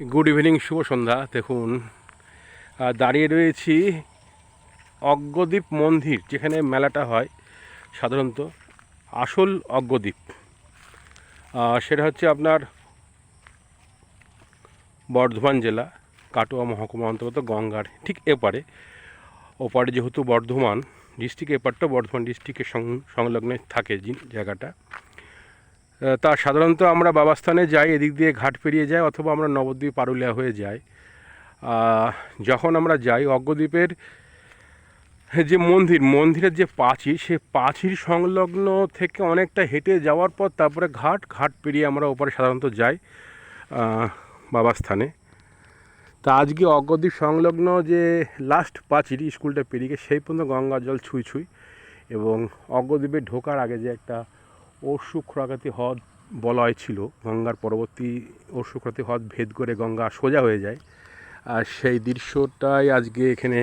Good evening শুভ সন্ধ্যা। দেখুন দাঁড়িয়ে রয়েছি অজ্ঞদ্বীপ মন্দির, যেখানে মেলাটা হয় সাধারণত। আসল অজ্ঞদ্বীপ সেটা হচ্ছে আপনার বর্ধমান জেলা, কাটোয়া মহকুমা অন্তর্গত গঙ্গার ঠিক এপারে। ওপারে যেহেতু বর্ধমান ডিস্ট্রিক্ট এপারটা বর্ধমান ডিস্ট্রিক্টের সং, সংলগ্নে থাকে জায়গাটা। তা সাধারণত আমরা বাবাস্থানে যাই, এদিক দিয়ে ঘাট পেরিয়ে যাই অথবা আমরা নবদ্বীপ পারুলিয়া হয়ে যাই। যখন আমরা যাই অজ্ঞদ্বীপের যে মন্দির, মন্দিরের যে পাঁচির সে পাঁচির সংলগ্ন থেকে অনেকটা হেঁটে যাওয়ার পর তারপরে ঘাট ঘাট পেরিয়ে আমরা ওপারে সাধারণত যাই বাবাস্থানে। তা আজকে অজ্ঞদ্বীপ সংলগ্ন যে লাস্ট পাঁচির, স্কুলটা পেরিয়ে সেই পর্যন্ত গঙ্গা জল ছুঁই ছুঁই এবং অজ্ঞদ্বীপে ঢোকার আগে যে একটা অর্শু খোরাকাতি হ্রদ বলয় ছিল। গঙ্গার পরবর্তী অর্শু খোরাকাতি হ্রদ ভেদ করে গঙ্গা সোজা হয়ে যায়। আর সেই দৃশ্যটাই আজকে এখানে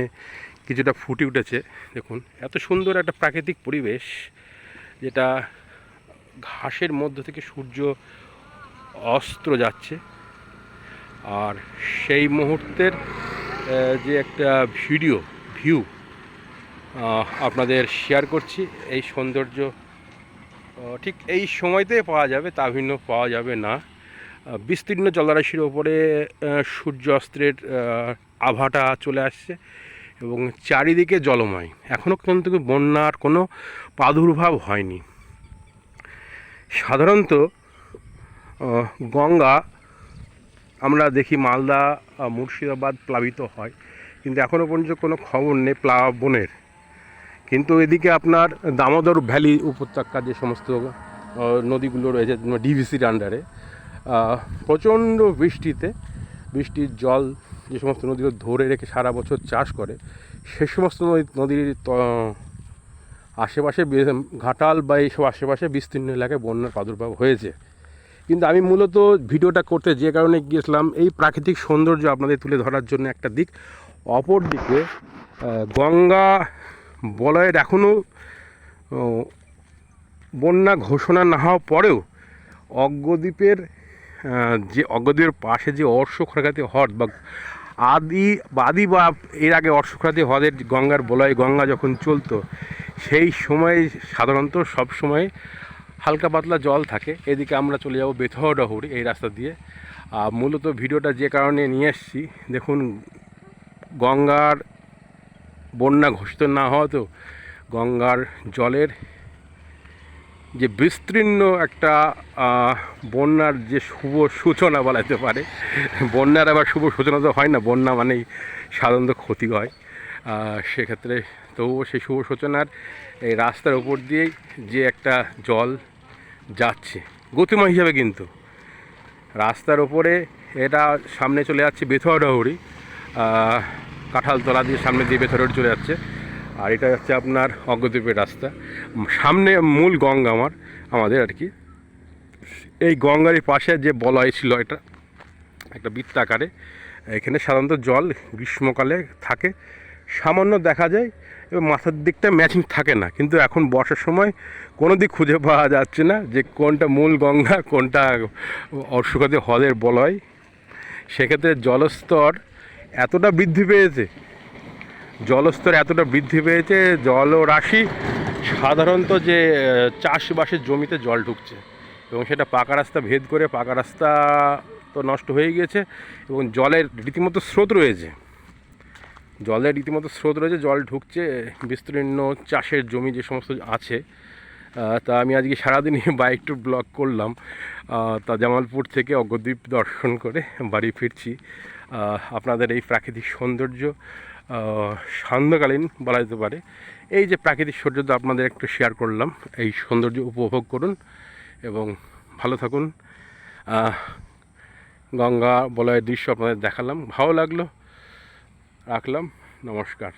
কিছুটা ফুটে উঠেছে। দেখুন, এত সুন্দর একটা প্রাকৃতিক পরিবেশ যেটা ঘাসের মধ্য থেকে সূর্য অস্ত্র যাচ্ছে। আর সেই মুহূর্তের যে একটা ভিডিও, ভিউ আপনাদের শেয়ার করছি। এই সৌন্দর্য ঠিক এই সময়তে পাওয়া যাবে তা ভিন্ন পাওয়া যাবে না। বিস্তীর্ণ জলরাশির ওপরে আহ, সূর্য অস্ত্রের আভাটা চলে আসছে এবং চারিদিকে জলময়। এখনও পর্যন্ত বন্যার কোনো প্রাদুর্ভাব হয়নি। সাধারণত গঙ্গা আমরা দেখি মালদা মুর্শিদাবাদ প্লাবিত হয় কিন্তু এখনও পর্যন্ত কোনো খবর নেই প্লাবনের। কিন্তু এদিকে আপনার দামোদর ভ্যালি উপত্যকা যে সমস্ত নদীগুলো রয়েছে ডিভিসির আন্ডারে প্রচণ্ড বৃষ্টিতে, বৃষ্টির জল যে সমস্ত নদীগুলো ধরে রেখে সারা বছর চাষ করে, সে সমস্ত নদী- নদীর আশেপাশে ঘাটাল বা এইসব আশেপাশে বিস্তীর্ণ এলাকায় বন্যার প্রাদুর্ভাব হয়েছে। কিন্তু আমি মূলত ভিডিওটা করতে যে কারণে গিয়েছিলাম, এই প্রাকৃতিক সৌন্দর্য আপনাদের তুলে ধরার জন্য একটা দিক। অপর দিকে গঙ্গা বলয়ের এখনও বন্যা ঘোষণা না হওয়া পরেও অজ্ঞদ্বীপের যে অজ্ঞদ্বীপের পাশে যে অর্শখরাঘাতি হ্রদ বা আদি আদি বা এর আগে অর্শখরাতি হ্রদের গঙ্গার বলয়, গঙ্গা যখন চলতো, সেই সময় সাধারণত সব সময় হালকা পাতলা জল থাকে। এদিকে আমরা চলে যাব বেথরডহর এই রাস্তা দিয়ে। আর মূলত ভিডিওটা যে কারণে নিয়ে এসেছি, দেখুন, গঙ্গার বন্যা ঘোষিত না হওয়াতেও গঙ্গার জলের যে বিস্তীর্ণ একটা বন্যার যে শুভ সূচনা বলা যেতে পারে, বন্যার আবার শুভ সূচনা তো হয় না, বন্যা মানেই সাধারণত ক্ষতি হয় সেক্ষেত্রে তবুও সেই শুভ সূচনার এই রাস্তার উপর দিয়েই যে একটা জল যাচ্ছে, গতিময় হিসাবে কিন্তু। রাস্তার ওপরে এটা সামনে চলে যাচ্ছে বেথরডহরি কাঁঠালতলা দিয়ে সামনে দিয়ে বেথরডি চলে যাচ্ছে। আর এটা হচ্ছে আপনার অগ্রদ্বীপের রাস্তা। সামনে মূল গঙ্গা আমার, আমাদের আর কি। এই গঙ্গার পাশে যে বলয় ছিল এটা, একটা বৃত্তাকারে এখানে সাধারণত জল গ্রীষ্মকালে থাকে। সামান্য দেখা যায়, এবং মাথার দিকটা ম্যাচিং থাকে না। কিন্তু এখন বর্ষার সময় কোনো দিক খুঁজে পাওয়া যাচ্ছে না যে কোনটা মূল গঙ্গা, কোনটা অর্শুকাতে হ্রদের বলয়। সেক্ষেত্রে জলস্তর এতটা বৃদ্ধি পেয়েছে, জলস্তর এতটা বৃদ্ধি পেয়েছে, জলরাশি সাধারণত যে চাষবাসের জমিতে জল ঢুকছে এবং সেটা পাকা রাস্তা ভেদ করে পাকা রাস্তা তো নষ্ট হয়ে গিয়েছে এবং জলের রীতিমতো স্রোত রয়েছে। জলের রীতিমতো স্রোত রয়েছে, জল ঢুকছে, বিস্তীর্ণ চাষের জমি যে সমস্ত আছে তা আমি আজকে সারাদিনই বাইক টু ব্লগ করলাম। তা জামালপুর থেকে অগ্রদ্বীপ দর্শন করে বাড়ি ফিরছি। আপনাদের এই প্রাকৃতিক সৌন্দর্য সান্ধ্যকালীন বলা যেতে পারে। এই যে প্রাকৃতিক সৌন্দর্য আপনাদের একটু শেয়ার করলাম, এই সৌন্দর্য উপভোগ করুন এবং ভালো থাকুন। গঙ্গা বলয়ের দৃশ্য আপনাদের দেখালাম, ভালো লাগল, রাখলাম, নমস্কার।